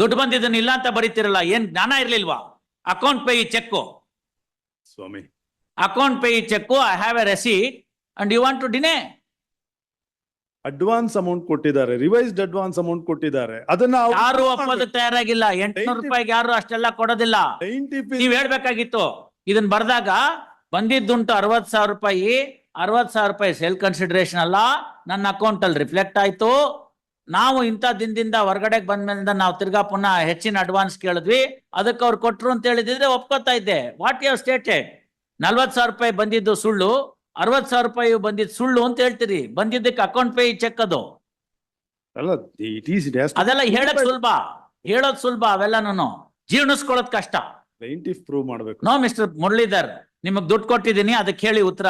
ದುಡ್ಡು ಬಂದಿದ್ದನ್ನ ಇಲ್ಲ ಅಂತ ಬರೀತಿರಲ್ಲ ಏನ್ ಜ್ಞಾನ ಇರ್ಲಿಲ್ವಾ? Account pay cheque Swami account pay cheque I have a receipt and you want to deny advance amount ಕೊಟ್ಟಿದ್ದಾರೆ ರಿವೈಸ್ಡ್ ಅಡ್ವಾನ್ಸ್ ಅಮೌಂಟ್ ಕೊಟ್ಟಿದ್ದಾರೆ. ಅದನ್ನ ಯಾರು ಒಪ್ಪದ ಒಪ್ಪೋದಕ್ಕೆ ತಯಾರಾಗಿಲ್ಲ ಎಂಟ್ನೂರು ರೂಪಾಯಿಗೆ ಯಾರು ಅಷ್ಟೆಲ್ಲ ಕೊಡೋದಿಲ್ಲ. ನೀವ್ ಹೇಳ್ಬೇಕಾಗಿತ್ತು ಇದನ್ನ ಬರ್ದಾಗ ಬಂದಿದ್ದುಂಟು ಅರವತ್ ಸಾವಿರ ರೂಪಾಯಿ ಅರವತ್ ಸಾವಿರ ರೂಪಾಯಿ ಸೇಲ್ ಕನ್ಸಿಡರೇಷನ್ ಅಲ್ಲ ನನ್ನ ಅಕೌಂಟ್ ಅಲ್ಲಿ ರಿಫ್ಲೆಕ್ಟ್ ಆಯ್ತು. ನಾವು ಇಂಥ ದಿನದಿಂದ ಹೊರಗಡೆಗೆ ಬಂದ್ಮೇಲಿಂದ ನಾವು ತಿರ್ಗಾ ಪುನಃ ಹೆಚ್ಚಿನ ಅಡ್ವಾನ್ಸ್ ಕೇಳಿದ್ವಿ. ಅದಕ್ಕೆ ಅವ್ರು ಕೊಟ್ರು ಅಂತ ಹೇಳಿದ್ರೆ ಒಪ್ಕೋತಾ ಇದ್ದೆ. ವಾಟ್ ಯು ಸ್ಟೇಟೆಡ್ ನಲ್ವತ್ ಸಾವಿರ ರೂಪಾಯಿ ಬಂದಿದ್ದು ಸುಳ್ಳು. ಅರವತ್ ಸಾವಿರ ರೂಪಾಯಿ ಬಂದಿದ್ದು ಸುಳ್ಳು ಅಂತ ಹೇಳ್ತೀರಿ. ಬಂದಿದ್ದಕ್ಕೆ ಅಕೌಂಟ್ ಪೇ ಚೆಕ್ ಅದು. ಅದೆಲ್ಲ ಹೇಳಕ್ ಸುಲಭ. ಹೇಳೋದ್ ಸುಲಭ ಅವೆಲ್ಲನೂ ಜೀರ್ಣಿಸ್ಕೊಳ್ಳೋದ್ ಕಷ್ಟ. ಪ್ರೂವ್ ಮಾಡ್ಬೇಕು. ನೋ ಮಿಸ್ಟರ್ ಮುರಳೀಧರ್ ನಿಮಗ್ ದುಡ್ಡು ಕೊಟ್ಟಿದ್ದೀನಿ ಅದಕ್ಕೆ ಹೇಳಿ ಉತ್ತರ.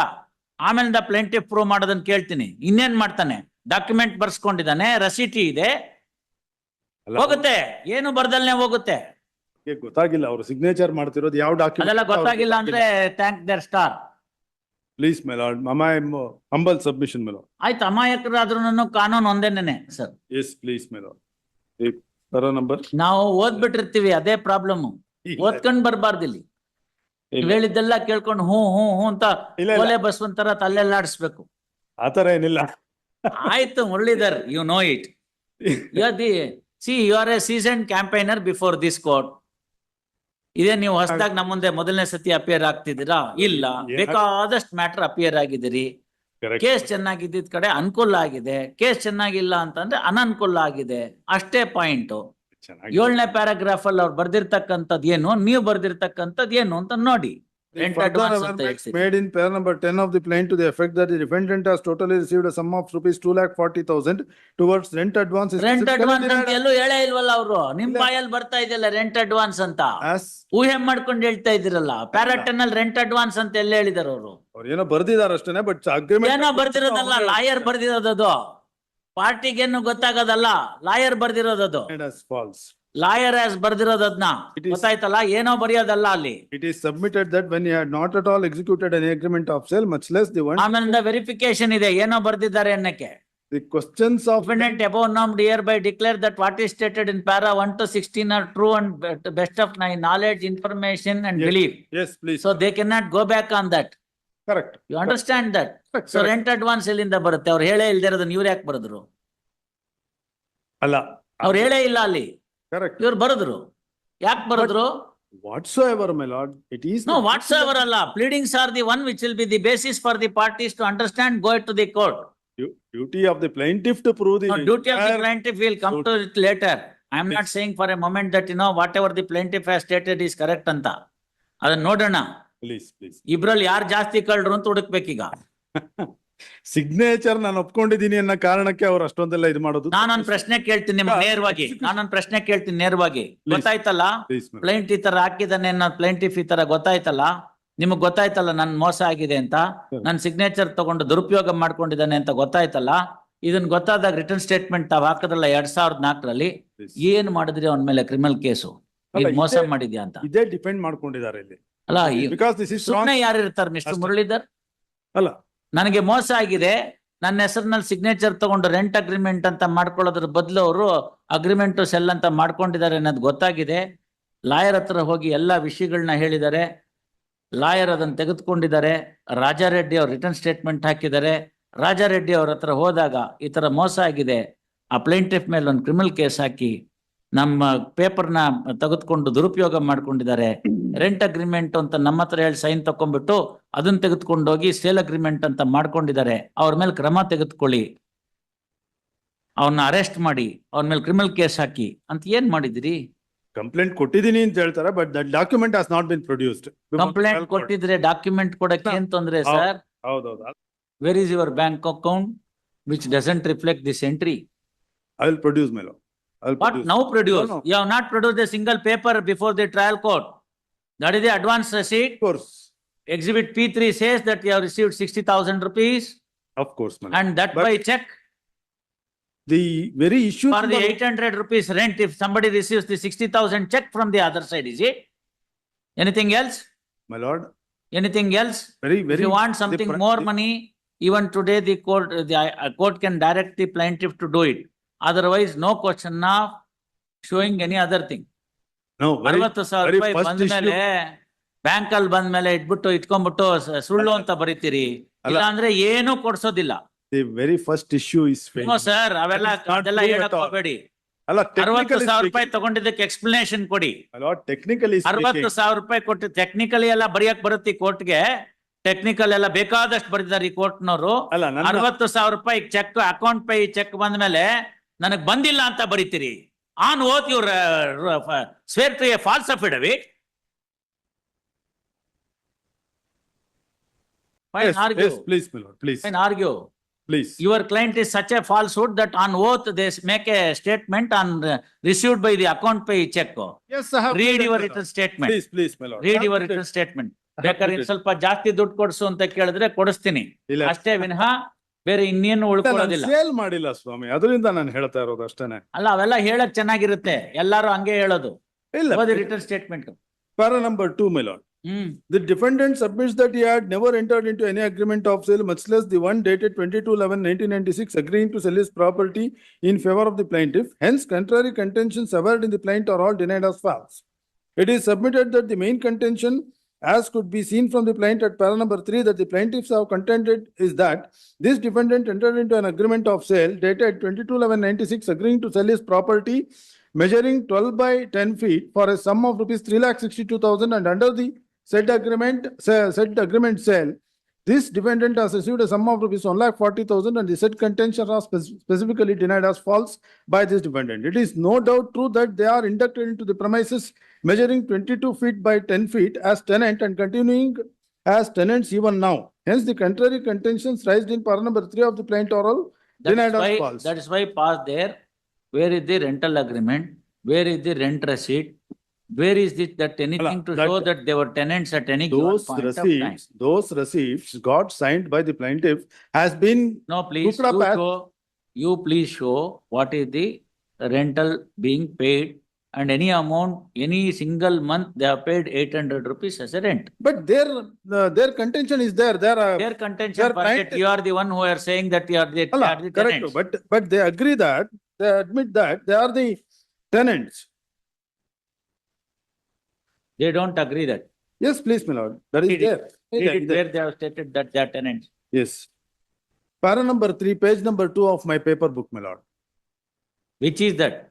ಆಮೇಲಿಂದ ಪ್ಲೇಂಟಿಫ್ ಪ್ರೂವ್ ಮಾಡೋದನ್ನ ಕೇಳ್ತೀನಿ. ಇನ್ನೇನ್ ಮಾಡ್ತಾನೆ? ಡಾಕ್ಯುಮೆಂಟ್ ಬರ್ಸ್ಕೊಂಡಿದ್ದಾನೆ ರಸೀಟಿ ಇದೆ. ಅಲ್ಲ, ಹೋಗುತ್ತೆ. ಏನು ಬರ್ದಲ್ನೆ ಹೋಗುತ್ತೆ? ಅವ್ರಿಗೆ ಗೊತ್ತಾಗಿಲ್ಲ ಅವರು ಸಿಗ್ನೇಚರ್ ಮಾಡ್ತಿರೋದು ಯಾವ ಡಾಕ್ಯುಮೆಂಟ್ ಅದೆಲ್ಲ ಗೊತ್ತಾಗಿಲ್ಲ ಅಂದ್ರೆ thank there star please my lord my humble submission my lord ಆಯ್ತು ಅಮಾಯಕರಾದ್ರೂ ಕಾನೂನು ಒಂದೇನೆ sir? Yes please my lord ಬರೋ ನಂಬರ್ ನಾವು ಓದ್ಬಿಟ್ಟಿರ್ತೀವಿ ಅದೇ ಪ್ರಾಬ್ಲಮ್ ಓದ್ಕೊಂಡ್ ಬರ್ಬಾರ್ದು ಇಲ್ಲಿ. ನೀವ್ ಹೇಳಿದ್ದೆಲ್ಲ ಕೇಳ್ಕೊಂಡು ಹ್ಞೂ ಹ್ಞೂ ಹ್ಞೂ ಅಂತ ಇಲ್ಲ ಒಂಥರ ಓಲೆ ಬಸ್ವಂತರ ತಲ್ಲೆಲ್ಲಾಡಿಸ್ಬೇಕು ಆತರ ಏನಿಲ್ಲ. ಆಯ್ತು Muralidhar you know it you are the see you are a season campaigner before this court ಇದೇ ನೀವು ಹೊಸದಾಗಿ ನಮ್ಮ ಮುಂದೆ ಮೊದಲನೇ ಸತಿ ಅಪಿಯರ್ ಆಗ್ತಿದ್ದೀರಾ? ಇಲ್ಲ. ಬೇಕಾದಷ್ಟು ಮ್ಯಾಟರ್ ಅಪಿಯರ್ ಆಗಿದ್ದೀರಿ. ಕೇಸ್ ಚೆನ್ನಾಗಿದ್ದಿದ್ ಕಡೆ ಅನುಕೂಲ ಆಗಿದೆ. ಕೇಸ್ ಚೆನ್ನಾಗಿಲ್ಲ ಅಂತಂದ್ರೆ ಅನನುಕೂಲ ಆಗಿದೆ. ಅಷ್ಟೇ ಪಾಯಿಂಟ್ ಏಳನೇ ಪ್ಯಾರಾಗ್ರಾಫ್ ಅಲ್ಲಿ ಅವ್ರು ಬರ್ದಿರ್ತಕ್ಕಂಥದ್ದು ಏನು? ನೀವು ಬರ್ದಿರ್ತಕ್ಕಂಥದ್ದು ಏನು ಅಂತ ನೋಡಿ. Rent Further advance ಅಂತ amendments ಹೇಳ್ತೀರಿ. made in pair number ten of the plaint to the effect that the defendant has totally received a sum of rupees two lakh forty thousand towards rent advance. is rent specifically advance ಅಂತ denied ಎಲ್ಲೂ ಹೇಳೇ ಇಲ್ವಲ್ಲ ಅವರು ನಿಮ್ ಇಲ್ಲ. ಬಾಯಲ್ಲಿ ಬರ್ತಾ ಇದೆಯಲ್ಲ ರೆಂಟ್ ಅಡ್ವಾನ್ಸ್ ಅಂತ As ಊಹೆ ಮಾಡ್ಕೊಂಡು ಹೇಳ್ತಾ ಇದ್ದೀರಲ್ಲ ಪ್ಯಾರಾಟನ್ ಅಲ್ಲಿ ರೆಂಟ್ ಅಡ್ವಾನ್ಸ್ ಅಂತ ಎಲ್ಲ ಹೇಳಿದಾರೆ ಅವರು ಅವ್ರು ಏನೋ ಬರ್ದಿದಾರೆ ಅಷ್ಟೇನೆ ಬಟ್ ಅಗ್ರಿಮೆಂಟ್ ಏನೋ ಬರ್ದಿರೋದಲ್ಲ ಲಾಯರ್ ಬರ್ದಿರೋದದು ಪಾರ್ಟಿಗೇನು ಗೊತ್ತಾಗೋದಲ್ಲ ಲಾಯರ್ ಬರ್ದಿರೋದದು false. ಲಾಯರ್ ಆಸ್ ಬರ್ದಿರೋದನ್ನ It is- ಗೊತ್ತಾಯ್ತಲ್ಲ ಏನೋ ಬರೆಯೋದಲ್ಲ ಅಲ್ಲಿ it is submitted that when he had not at all executed any agreement of sale, much less the ಆಮೇಲೆ ಆಮೇಲಿಂದ ವೆರಿಫಿಕೇಶನ್ ಇದೆ ಏನೋ ಬರ್ದಿದ್ದಾರೆ ಅನ್ನಕ್ಕೆ the questions of. Defendant above named hereby declare that what is stated in para one to sixteen are true and be- best of my knowledge, information and Yes. belief. Yes, please. So they cannot go back on that. Correct. You understand that? Correct, so correct. Rent advance ಎಲ್ಲಿಂದ ಬರುತ್ತೆ ಅವ್ರು ಹೇಳೇ ಇಲ್ದಿರೋದನ್ನ ಇವ್ರು ಯಾಕೆ ಬರೆದ್ರು ಅಲ್ಲ. ಅವ್ರು ಹೇಳೇ ಇಲ್ಲ ಅಲ್ಲಿ கரெக்ட் யுவர் ಬರುದ್ರو ಯಾಕ್ ಬರುದ್ರو whatsoever it is no whatsoever ಅಲ್ಲ. Pleadings are the one which will be the basis for the parties to understand ಗೋಯ್ to the court duty of the plaintiff to prove the duty of the plaintiff will come to later I am not saying for a moment that you know whatever the plaintiff has stated is correct ಅಂತ ಅದನ್ನ ನೋಡೋಣ. ப்ലീസ് ப்ലീസ് ಇಬ್ರಲಿ ಯಾರ್ ಜಾಸ್ತಿ ಕಲ್ದ್ರು ಅಂತ ಹುಡುಕಬೇಕು ಈಗ signature ನಾನು ಒಪ್ಕೊಂಡಿದ್ದೀನಿ ಅನ್ನೋ ಕಾರಣಕ್ಕೆ ಅವ್ರು ಅಷ್ಟೊಂದೆಲ್ಲ ಇದು ಮಾಡೋದು. ನಾನೊಂದ್ ಪ್ರಶ್ನೆ ಕೇಳ್ತೀನಿ ನಿಮ್ಗೆ ನೇರವಾಗಿ. ನಾನೊಂದ್ ಪ್ರಶ್ನೆ ಕೇಳ್ತೀನಿ ನೇರವಾಗಿ ಗೊತ್ತಾಯ್ತಲ್ಲ Please, ma'am. ಪ್ಲೈಂಟ್ ಈ ತರ ಹಾಕಿದಾನೆ ಅನ್ನೋ ಪ್ಲೈಂಟಿಫ್ ಈ ತರ ಗೊತ್ತಾಯ್ತಲ್ಲ ನಿಮಗ್ ಗೊತ್ತಾಯ್ತಲ್ಲ ನನ್ ಮೋಸ ಆಗಿದೆ ಅಂತ. ನನ್ ಸಿಗ್ನೇಚರ್ ತಗೊಂಡು ದುರುಪಯೋಗ ಮಾಡ್ಕೊಂಡಿದ್ದಾನೆ ಅಂತ ಗೊತ್ತಾಯ್ತಲ್ಲ ಇದನ್ ಗೊತ್ತಾದಾಗ ರಿಟರ್ನ್ ಸ್ಟೇಟ್ಮೆಂಟ್ ತಾವ್ ಹಾಕದಲ್ಲ ಎರಡ್ ಸಾವಿರದ ನಾಲ್ಕರಲ್ಲಿ Please. ಏನ್ ಮಾಡಿದ್ರಿ ಅವನ ಮೇಲೆ ಕ್ರಿಮಿನಲ್ ಕೇಸು ಅಲ್ಲ, ಮೋಸ ಇದೇ- ಮಾಡಿದ್ಯಾ ಅಂತ ಇದೇ ಡಿಪೆಂಡ್ ಮಾಡ್ಕೊಂಡಿದ್ದಾರೆ ಇಲ್ಲಿ. ಅಲ್ಲ ಈ- wrong. ಸುಮ್ನೆ ಯಾರು ಇರ್ತಾರೆ ಮಿಸ್ಟರ್ ಅಷ್ಟೇ. ಮುರಳೀಧರ್ ಅಲ್ಲ. ನನಗೆ ಮೋಸ ಆಗಿದೆ. ನನ್ನ ಹೆಸರಿನಲ್ಲಿ ಸಿಗ್ನೇಚರ್ ತಗೊಂಡು ರೆಂಟ್ ಅಗ್ರಿಮೆಂಟ್ ಅಂತ ಮಾಡ್ಕೊಳ್ಳೋದ್ರ ಬದಲು ಅವರು ಅಗ್ರಿಮೆಂಟ್ ಸೆಲ್ ಅಂತ ಮಾಡ್ಕೊಂಡಿದ್ದಾರೆ ಅನ್ನೋದು ಗೊತ್ತಾಗಿದೆ. ಲಾಯರ್ ಹತ್ರ ಹೋಗಿ ಎಲ್ಲ ವಿಷಯಗಳನ್ನ ಹೇಳಿದ್ದಾರೆ. ಲಾಯರ್ ಅದನ್ನು ತೆಗೆದುಕೊಂಡಿದ್ದಾರೆ. ರಾಜಾರೆಡ್ಡಿ ಅವ್ರು ರಿಟರ್ನ್ ಸ್ಟೇಟ್ಮೆಂಟ್ ಹಾಕಿದ್ದಾರೆ. ರಾಜಾರೆಡ್ಡಿ ಅವ್ರ ಹತ್ರ ಹೋದಾಗ ಈ ಥರ ಮೋಸ ಆಗಿದೆ. ಆ ಪ್ಲೇಂಟಿಫ್ ಮೇಲೆ ಒಂದು ಕ್ರಿಮಿನಲ್ ಕೇಸ್ ಹಾಕಿ ನಮ್ಮ ಪೇಪರ್ನ ತೆಗೆದುಕೊಂಡು ದುರುಪಯೋಗ ಮಾಡ್ಕೊಂಡಿದ್ದಾರೆ. ರೆಂಟ್ ಅಗ್ರಿಮೆಂಟ್ ಅಂತ ನಮ್ಮ ಹತ್ರ ಹೇಳಿ ಸೈನ್ ತಕೊಂಡ್ಬಿಟ್ಟು ಅದನ್ನ ತೆಗೆದುಕೊಂಡೋಗಿ ಸೇಲ್ ಅಗ್ರಿಮೆಂಟ್ ಅಂತ ಮಾಡ್ಕೊಂಡಿದ್ದಾರೆ. ಅವ್ರ ಮೇಲೆ ಕ್ರಮ ತೆಗೆದುಕೊಳ್ಳಿ. ಅವನ್ನ ಅರೆಸ್ಟ್ ಮಾಡಿ ಅವ್ರ ಮೇಲೆ ಕ್ರಿಮಿನಲ್ ಕೇಸ್ ಹಾಕಿ ಅಂತ ಏನ್ ಮಾಡಿದ್ರಿ ಕಂಪ್ಲೇಂಟ್ ಕೊಟ್ಟಿದ್ದೀನಿ ಅಂತ ಹೇಳ್ತಾರೆ but that document has not been produced complaint ಕೊಟ್ಟಿದ್ರೆ ಡಾಕ್ಯುಮೆಂಟ್ ಕೊಡಕ್ಕೆ ಏನ್ ತೊಂದ್ರೆ. ಸರ್? ಹೌದೌದು. Where is your bank account which doesn't reflect this entry I will produce ಮೇಲೋ but now produce. You have not produce a single paper That is the advance receipt. course, Exhibit P three says that you have received sixty thousand rupees of course, madam. and that by check The very issue. for the eight hundred rupees rent if somebody receives the sixty thousand check from the other side, is it? Anything else? My lord, Anything else? very, very. If you want something more money, even today the court, the uh, court can direct the plaintiff to do it. Otherwise, no question now showing any other thing. No, very, ಅರವತ್ತು ಸಾವಿರ very ರೂಪಾಯಿ first ಬಂದ್ಮೇಲೆ bank ಅಲ್ಲಿ ಬಂದ್ಮೇಲೆ ಇಟ್ಬಿಟ್ಟು ಇಟ್ಕೊಂಡ್ಬಿಟ್ಟು ಸ- ಸುಳ್ಳು ಅಂತ ಬರೀತೀರಿ ಅಲ್ಲ. ಇಲ್ಲ ಅಂದ್ರೆ ಏನು ಕೊಡ್ಸೋದಿಲ್ಲ the very first issue is failed. Sir ಅವೆಲ್ಲ That is not ಅದೆಲ್ಲ true ಹೇಳಕ್ all. ಹೋಗ್ಬೇಡಿ ಅಲ್ಲ, ಅರವತ್ತು technically ಸಾವಿರ ರೂಪಾಯಿ speaking, ತಗೊಂಡಿದ್ದಕ್ಕೆ ಎಕ್ಸ್ಪ್ಲನೇಷನ್ ಕೊಡಿ my lord, technically ಅರವತ್ತು speaking, ಸಾವಿರ ರೂಪಾಯಿ ಕೊಟ್ಟು ಟೆಕ್ನಿಕಲಿ ಎಲ್ಲ ಬರೆಯಕ್ ಬರುತ್ತೆ ಈ ಕೋರ್ಟ್ಗೆ ಟೆಕ್ನಿಕಲ್ ಎಲ್ಲ ಬೇಕಾದಷ್ಟು ಬರೆದಿದ್ದಾರೆ ಈ ಕೋರ್ಟ್ನವರು ಅಲ್ಲ, ನನ್ನ, ಅರವತ್ತು ಸಾವಿರ ರೂಪಾಯಿ ಚೆಕ್ ಅಕೌಂಟ್ ಪೈ ಚೆಕ್ ಬಂದ್ಮೇಲೆ ನನಗ್ ಬಂದಿಲ್ಲ ಅಂತ ಬರೀತೀರಿ ಆನ್ ಓತ್ ಇವ್ರ swear to a false affidavit yes, Fine, argue. yes, please, my lord, please, Fine, argue. please. Your client is such a falsehood that on oath they make a statement on uh, received by the account pay check. Yes, I have. Read read it, your my written lord. statement. Please, please, my lord. Read I have your read written it. statement. I have ಬೇಕಾದ್ರೆ read in it. ಸ್ವಲ್ಪ ಜಾಸ್ತಿ ದುಡ್ಡು ಕೊಡ್ಸು ಅಂತ ಕೇಳಿದ್ರೆ ಕೊಡಿಸ್ತೀನಿ ಇಲ್ಲ, ಅಷ್ಟೇ ವಿನಃ ಬೇರೆ ಇನ್ನೇನು ಉಳ್ಕೊಳ್ಳೋದಿಲ್ಲ. ಸೇಲ್ ಮಾಡಿಲ್ಲ ಸ್ವಾಮಿ ಅದರಿಂದ ನಾನು ಹೇಳ್ತಾ ಇರೋದು ಅಷ್ಟೇನೆ. ಅಲ್ಲ ಅವೆಲ್ಲ ಹೇಳಕ್ ಚೆನ್ನಾಗಿರುತ್ತೆ. ಎಲ್ಲಾರು ಹಂಗೆ ಹೇಳೋದು. ಇಲ್ಲ. Return statement para number two my lord the defendant submits that you had never entered into any agreement of sale much less the one dated twenty two eleven nineteen ninety six agreeing to sell is property in favour of the plaintiff hence contrary contention averred in the plaint are all denied of false it is submitted that the main contention as could be seen from the plaint at para number three, that the plaintiffs have contended is that this defendant entered into an agreement of sale dated 22-11-96, agreeing to sell his property measuring twelve by ten feet for a sum of rupees three lakh sixty-two thousand and under the said agreement, sa- said agreement sale, this defendant has received a sum of rupees one lakh forty thousand and the said contention are spec- specifically denied as false by this defendant. It is no doubt true that they are inducted into the premises measuring twenty-two feet by ten feet as tenant and continuing as tenants even now. Hence, the contrary contentions raised in para number three of the plaint That denied is as why, false. that is why pause there. Where is the rental agreement? Where is the rent receipt? Where is it that anything to that- show that they were tenants at any given Those point of time? receipts, those receipts got signed by the plaintiff has been, No, please, Look it up you as- show, you please show what is the rental being paid and any amount, any single month they have paid eight hundred rupees as a rent. but their, uh, their contention is there, there are. Their contention, Their client- you are the one who are saying that you are the, Alla, are the correct, tenants. but, but they agree that, they admit that they are the tenants. They don't agree that. Yes, please, my lord, that is Read it. there. Read There, it there. where they have stated that they are tenants. Yes. Para number three, page number two of my paper book, my lord. Which is that?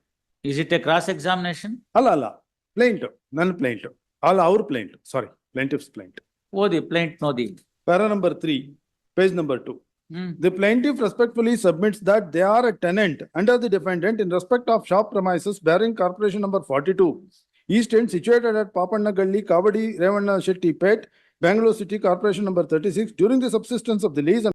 Is it a cross examination? Alla, alla, plaintiff, non-plaintiff, all our plaintiff, sorry, plaintiff's plaint. Oh, the plaint, no the. Para number three, page number two. The plaintiff respectfully submits that they are a tenant under the defendant in respect of shop premises bearing corporation number forty-two. East End situated at Papanna Gully, Kavadi, Revanna Shetty Pet, Bangalore City Corporation number thirty-six during the subsistence of the lease and